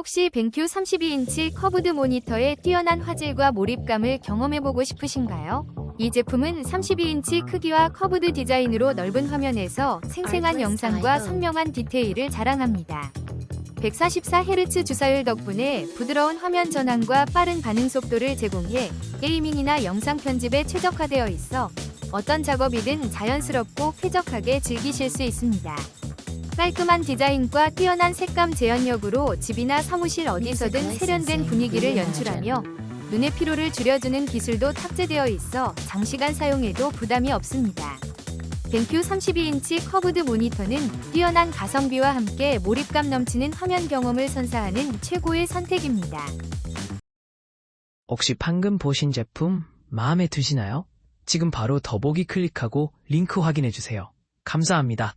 혹시 벤큐 32인치 커브드 모니터의 뛰어난 화질과 몰입감을 경험해보고 싶으신가요? 이 제품은 32인치 크기와 커브드 디자인으로 넓은 화면에서 생생한 영상과 선명한 디테일을 자랑합니다. 144Hz 주사율 덕분에 부드러운 화면 전환과 빠른 반응 속도를 제공해 게이밍이나 영상 편집에 최적화되어 있어 어떤 작업이든 자연스럽고 쾌적하게 즐기실 수 있습니다. 깔끔한 디자인과 뛰어난 색감 재현력으로 집이나 사무실 어디서든 세련된 분위기를 연출하며 눈의 피로를 줄여주는 기술도 탑재되어 있어 장시간 사용해도 부담이 없습니다. 벤큐 32인치 커브드 모니터는 뛰어난 가성비와 함께 몰입감 넘치는 화면 경험을 선사하는 최고의 선택입니다. 혹시 방금 보신 제품 마음에 드시나요? 지금 바로 더보기 클릭하고 링크 확인해 주세요. 감사합니다.